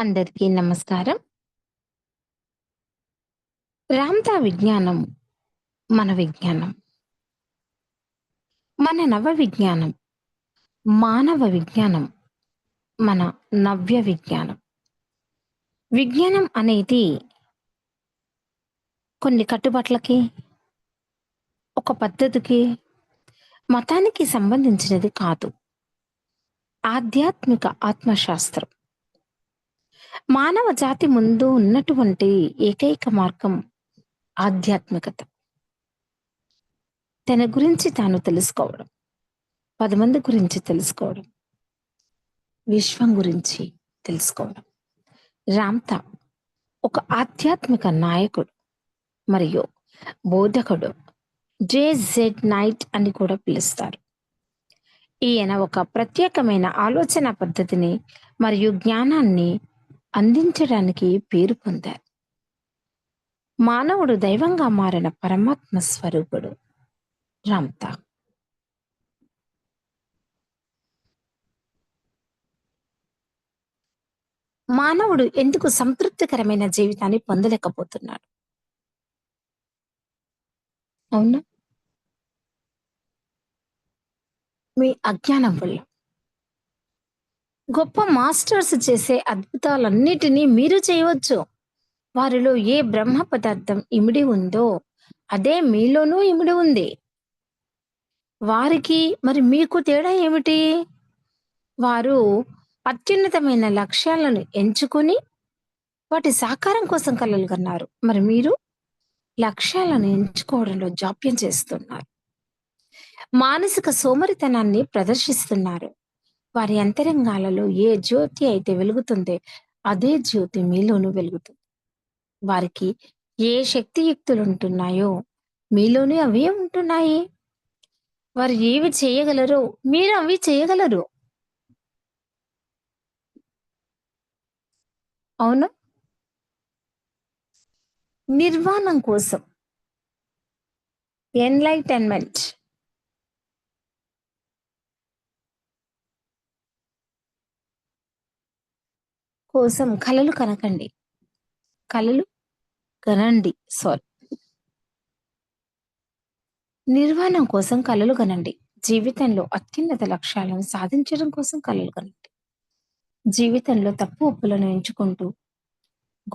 అందరికీ నమస్కారం. రామ్‌తా విజ్ఞానం మన విజ్ఞానం. మన నవ విజ్ఞానం. మానవ విజ్ఞానం. మన నవ్య విజ్ఞానం. విజ్ఞానం అనేది కొన్ని కట్టుబాట్లకి ఒక పద్ధతికి, మతానికి సంబంధించినది కాదు. ఆధ్యాత్మిక ఆత్మశాస్త్రం. మానవ జాతి ముందు ఉన్నటువంటి ఏకైక మార్గం ఆధ్యాత్మికత. తన గురించి తాను తెలుసుకోవడం. పది మంది గురించి తెలుసుకోవడం. విశ్వం గురించి తెలుసుకోవడం. రామ్‌తా ఒక ఆధ్యాత్మిక నాయకుడు మరియు బోధకుడు. జే.జెడ్ నైట్ అని కూడా పిలుస్తారు. ఈయన ఒక ప్రత్యేకమైన ఆలోచన పద్ధతిని మరియు జ్ఞానాన్ని అందించడానికి పేరు పొందారు. మానవుడు దైవంగా మారిన పరమాత్మ స్వరూపుడు. రామ్‌తా. మానవుడు ఎందుకు సంతృప్తికరమైన జీవితాన్ని పొందలేకపోతున్నాడు? అవునా? మీ అజ్ఞానం వల్ల. గొప్ప మాస్టర్స్ చేసే అద్భుతాలన్నిటినీ మీరు చేయవచ్చు. వారిలో ఏ బ్రహ్మ పదార్థం ఇమిడి ఉందో, అదే మీలోనూ ఇమిడి ఉంది. వారికి మరి మీకు తేడా ఏమిటి? వారు అత్యున్నతమైన లక్ష్యాలను ఎంచుకొని, వాటి సాకారం కోసం కలలు కన్నారు. మరి మీరు లక్ష్యాలను ఎంచుకోవడంలో జాప్యం చేస్తున్నారు. మానసిక సోమరితనాన్ని ప్రదర్శిస్తున్నారు. వారి అంతరంగాలలో ఏ జ్యోతి అయితే వెలుగుతుందే అదే జ్యోతి మీలోనూ వెలుగుతుంది. వారికి ఏ శక్తియుక్తులు ఉంటున్నాయో మీలోనే అవే ఉంటున్నాయి. వారు ఏవి చేయగలరో, మీరు అవి చేయగలరు. అవును నిర్వాణం కోసం. ఎన్‌లైటన్‌మెంట్. కోసం కలలు కనకండి. కలలు కనండి. సారీ. నిర్వాణం కోసం కలలు కనండి. జీవితంలో అత్యున్నత లక్ష్యాలను సాధించడం కోసం కలలు కనండి. జీవితంలో తప్పు ఒప్పులను ఎంచుకుంటూ,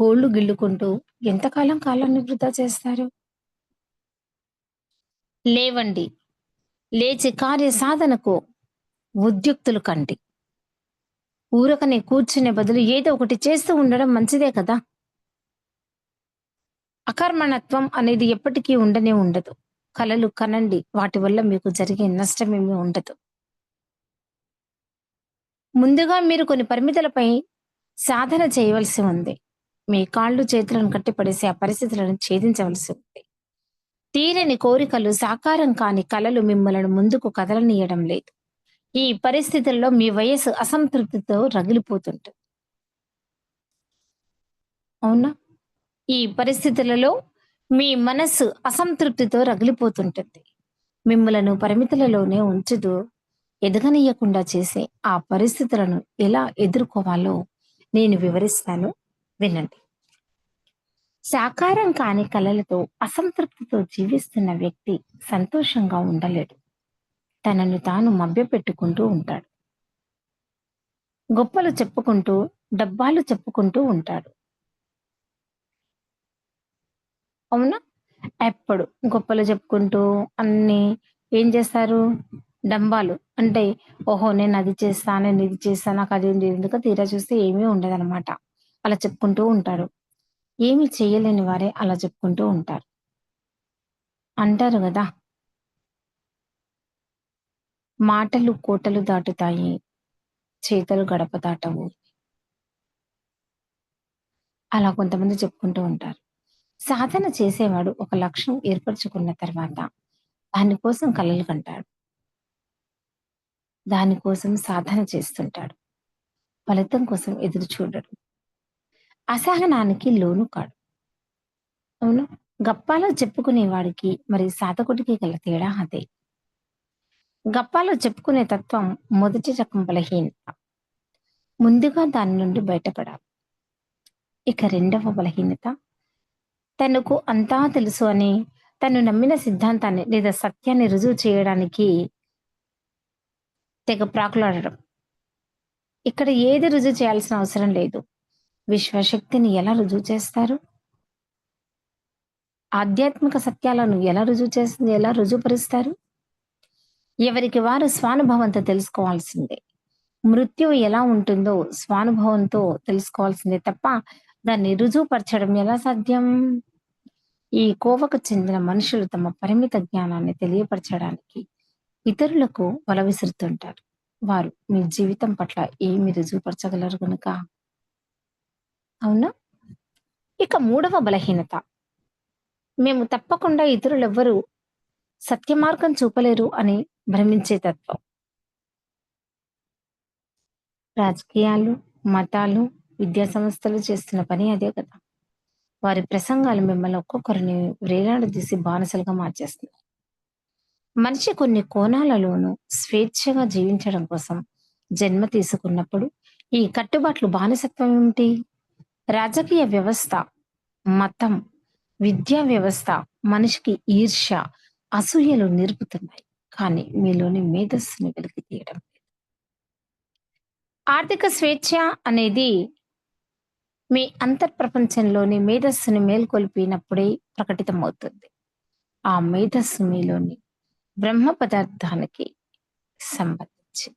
గోళ్ళు గిల్లుకుంటూ ఎంతకాలం కాలాన్ని వృధా చేస్తారు? లేవండి. లేచి కార్య సాధనకు ఉద్యుక్తులు కండి. ఊరకనే కూర్చునే బదులు ఏదో ఒకటి చేస్తూ ఉండడం మంచిదే కదా! అకర్మణత్వం అనేది ఎప్పటికీ ఉండనే ఉండదు. కలలు కనండి. వాటి వల్ల మీకు జరిగే నష్టమేమీ ఉండదు. ముందుగా మీరు కొన్ని పరిమితులపై సాధన చేయవలసి ఉంది. మీ కాళ్ళు చేతులను కట్టిపడేసి ఆ పరిస్థితులను ఛేదించవలసి ఉంది. తీరని కోరికలు, సాకారం కాని కలలు మిమ్మలను ముందుకు కదలనీయడం లేదు. ఈ పరిస్థితుల్లో మీ వయస్సు అసంతృప్తితో రగిలిపోతుంటుంది. అవునా? ఈ పరిస్థితులలో మీ మనస్సు అసంతృప్తితో రగిలిపోతుంటుంది. మిమ్మలను పరిమితులలోనే ఉంచుతూ ఎదగనీయకుండా చేసే ఆ పరిస్థితులను ఎలా ఎదుర్కోవాలో నేను వివరిస్తాను వినండి. సాకారం కాని కళలతో అసంతృప్తితో జీవిస్తున్న వ్యక్తి సంతోషంగా ఉండలేడు. తనను తాను మభ్యపెట్టుకుంటూ ఉంటాడు. గొప్పలు చెప్పుకుంటూ, డబ్బాలు చెప్పుకుంటూ ఉంటాడు. అవునా? ఎప్పుడు గొప్పలు చెప్పుకుంటూ అన్ని ఏం చేస్తారు? డంబాలు. అంటే ఓహో! నేను అది చేస్తా, నేను ఇది చేస్తా, నాకు అది ఉంది ఎందుకు తీరా చూస్తే ఏమీ ఉండదనమాట. అలా చెప్పుకుంటూ ఉంటారు. ఏమి చేయలేని వారే అలా చెప్పుకుంటూ ఉంటారు. అంటారు కదా మాటలు కోటలు దాటుతాయి. చేతలు గడప దాటవు. అలా కొంతమంది చెప్పుకుంటూ ఉంటారు. సాధన చేసేవాడు ఒక లక్ష్యం ఏర్పరచుకున్న తర్వాత దానికోసం కలలు కంటాడు. దాని కోసం సాధన చేస్తుంటాడు. ఫలితం కోసం ఎదురు చూడడు. అసహనానికి లోను కాడు. అవును గప్పాలో చెప్పుకునే వాడికి మరి సాధకుడికి గల తేడా అదే. గప్పాలో చెప్పుకునే తత్వం మొదటి రకం బలహీనత. ముందుగా దాని నుండి బయటపడాలి. ఇక రెండవ బలహీనత తనకు అంతా తెలుసు అని తను నమ్మిన సిద్ధాంతాన్ని లేదా సత్యాన్ని రుజువు చేయడానికి తెగ ప్రాకులాడడం ఇక్కడ ఏది రుజువు చేయాల్సిన అవసరం లేదు విశ్వశక్తిని ఎలా రుజువు చేస్తారు ఆధ్యాత్మిక సత్యాలను ఎలా రుజువు చేస్తుంది ఎలా రుజువుపరుస్తారు ఎవరికి వారు స్వానుభవంతో తెలుసుకోవాల్సిందే. మృత్యు ఎలా ఉంటుందో స్వానుభవంతో తెలుసుకోవాల్సిందే తప్ప దాన్ని రుజువుపరచడం ఎలా సాధ్యం? ఈ కోవకు చెందిన మనుషులు తమ పరిమిత జ్ఞానాన్ని తెలియపరచడానికి ఇతరులకు వల విసురుతుంటారు వారు మీ జీవితం పట్ల ఏమి రుజువుపరచగలరు కనుక అవునా? ఇక మూడవ బలహీనత. మేము తప్పకుండా ఇతరులెవ్వరూ సత్య మార్గం చూపలేరు అని భ్రమించే తత్వం. రాజకీయాలు మతాలు విద్యా సంస్థలు చేస్తున్న పని అదే కదా. వారి ప్రసంగాలు మిమ్మల్ని ఒక్కొక్కరిని వేలాడదీసి బానిసలుగా మార్చేస్తున్నారు మనిషి కొన్ని కోణాలలోనూ స్వేచ్ఛగా జీవించడం కోసం జన్మ తీసుకున్నప్పుడు ఈ కట్టుబాట్లు బానిసత్వం ఏమిటి? రాజకీయ వ్యవస్థ మతం విద్యా వ్యవస్థ మనిషికి ఈర్ష్య అసూయలు నేర్పుతున్నాయి. కానీ మీలోని మేధస్సుని వెలికి తీయడం లేదు. ఆర్థిక స్వేచ్ఛ అనేది మీ అంతర్ప్రపంచంలోని మేధస్సుని మేల్కొల్పినప్పుడే ప్రకటితమవుతుంది. ఆ మేధస్సు మీలోని బ్రహ్మ పదార్థానికి సంబంధించి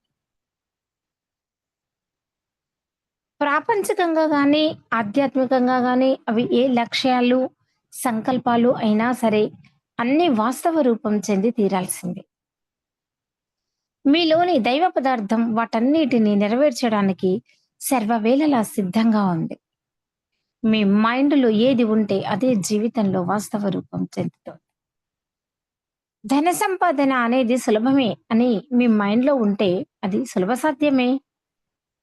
ప్రాపంచికంగా కానీ ఆధ్యాత్మికంగా కానీ అవి ఏ లక్ష్యాలు సంకల్పాలు అయినా సరే అన్ని వాస్తవ రూపం చెంది తీరాల్సిందే. మీలోని దైవ పదార్థం వాటన్నిటిని నెరవేర్చడానికి సర్వవేళలా సిద్ధంగా ఉంది. మీ మైండ్లో ఏది ఉంటే అదే జీవితంలో వాస్తవ రూపం చెందుతుంది. ధన సంపాదన అనేది సులభమే అని మీ మైండ్లో ఉంటే అది సులభ సాధ్యమే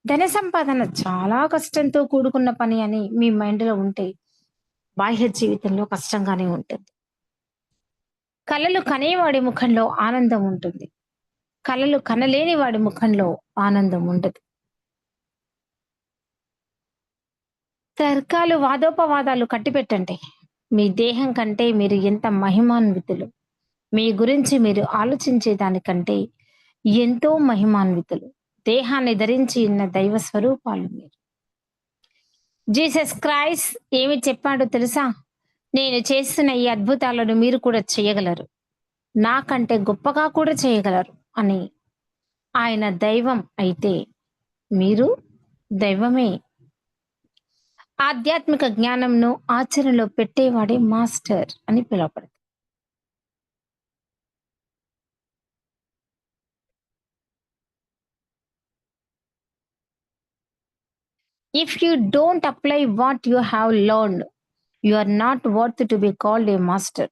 ధన సంపాదన చాలా కష్టంతో కూడుకున్న పని అని మీ మైండ్లో ఉంటే బాహ్య జీవితంలో కష్టంగానే ఉంటుంది. కళలు కనేవాడి ముఖంలో ఆనందం ఉంటుంది. కళలు కనలేని వాడి ముఖంలో ఆనందం ఉండదు తర్కాలు వాదోపవాదాలు కట్టిపెట్టండి. మీ దేహం కంటే మీరు ఎంత మహిమాన్వితులు. మీ గురించి మీరు ఆలోచించే దానికంటే ఎంతో మహిమాన్వితులు. దేహాన్ని ధరించి ఉన్న దైవ స్వరూపాలు మీరు. జీసస్ క్రైస్ ఏమి చెప్పాడో తెలుసా? నేను చేస్తున్న ఈ అద్భుతాలను మీరు కూడా చేయగలరు. నాకంటే గొప్పగా కూడా చేయగలరు. అని ఆయన దైవం అయితే మీరు దైవమే. ఆధ్యాత్మిక జ్ఞానంను ఆచరణలో పెట్టేవాడే మాస్టర్ అని పిలువబడతారు if you don't apply what you have learned you are not worth to be called a master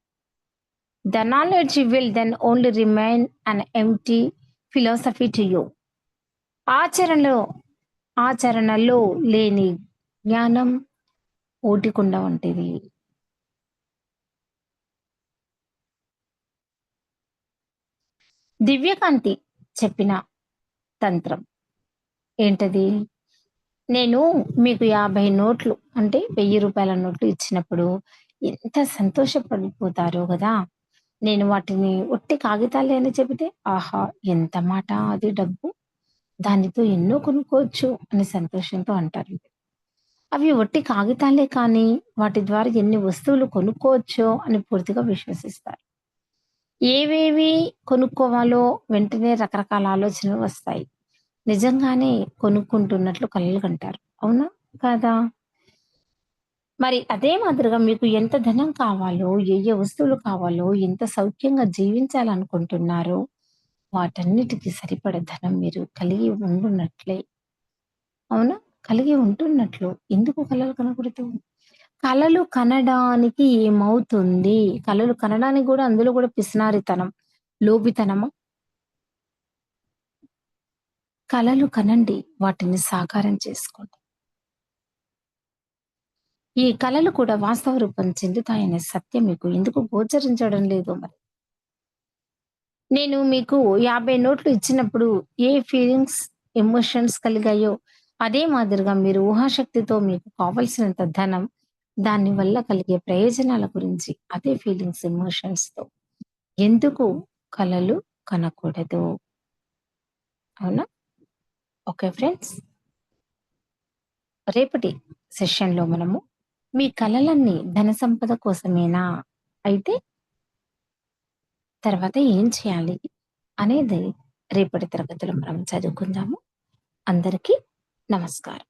The knowledge will then only remain an empty philosophy to you. ఆచరణలో ఆచరణలో లేని జ్ఞానం ఓటికుండ వంటిది. దివ్యకాంతి చెప్పిన తంత్రం. ఏంటది? నేను మీకు యాభై నోట్లు అంటే వెయ్యి రూపాయల నోట్లు ఇచ్చినప్పుడు ఎంత సంతోషపడిపోతారో కదా? నేను వాటిని ఒట్టి కాగితాలే అని చెబితే ఆహా ఎంత మాట అది డబ్బు? దానితో ఎన్నో కొనుక్కోవచ్చు అని సంతోషంతో అంటారు అవి ఒట్టి కాగితాలే కానీ వాటి ద్వారా ఎన్ని వస్తువులు కొనుక్కోవచ్చో అని పూర్తిగా విశ్వసిస్తారు. ఏవేవి కొనుక్కోవాలో వెంటనే రకరకాల ఆలోచనలు వస్తాయి. నిజంగానే కొనుక్కుంటున్నట్లు కలలు కంటారు. అవునా? కాదా? మరి అదే మాదిరిగా మీకు ఎంత ధనం కావాలో ఏ ఏ వస్తువులు కావాలో ఎంత సౌఖ్యంగా జీవించాలనుకుంటున్నారో వాటన్నిటికి సరిపడ ధనం మీరు కలిగి ఉండున్నట్లే. అవునా? కలిగి ఉంటున్నట్లు. ఎందుకు కలలు కనకూడదు కలలు కనడానికి ఏమవుతుంది? కలలు కనడానికి కూడా అందులో కూడా పిసినారితనం. లోపితనమా కలలు కనండి వాటిని సాకారం చేసుకోండి. ఈ కళలు కూడా వాస్తవ రూపం చెందుతాయనే సత్యం మీకు ఎందుకు గోచరించడం లేదు మరి నేను మీకు యాభై నోట్లు ఇచ్చినప్పుడు ఏ ఫీలింగ్స్ ఎమోషన్స్ కలిగాయో అదే మాదిరిగా మీరు ఊహాశక్తితో మీకు కావలసినంత ధనం, దాని వల్ల కలిగే ప్రయోజనాల గురించి అదే ఫీలింగ్స్, ఎమోషన్స్తో ఎందుకు కళలు కనకూడదు? అవునా? Okay friends. రేపటి సెషన్‌లో మనము మీ కలలన్నీ ధన సంపద కోసమేనా? అయితే తర్వాత ఏం చేయాలి? అనేది రేపటి తరగతిలో మనం చదువుకుందాము. అందరికీ నమస్కారం.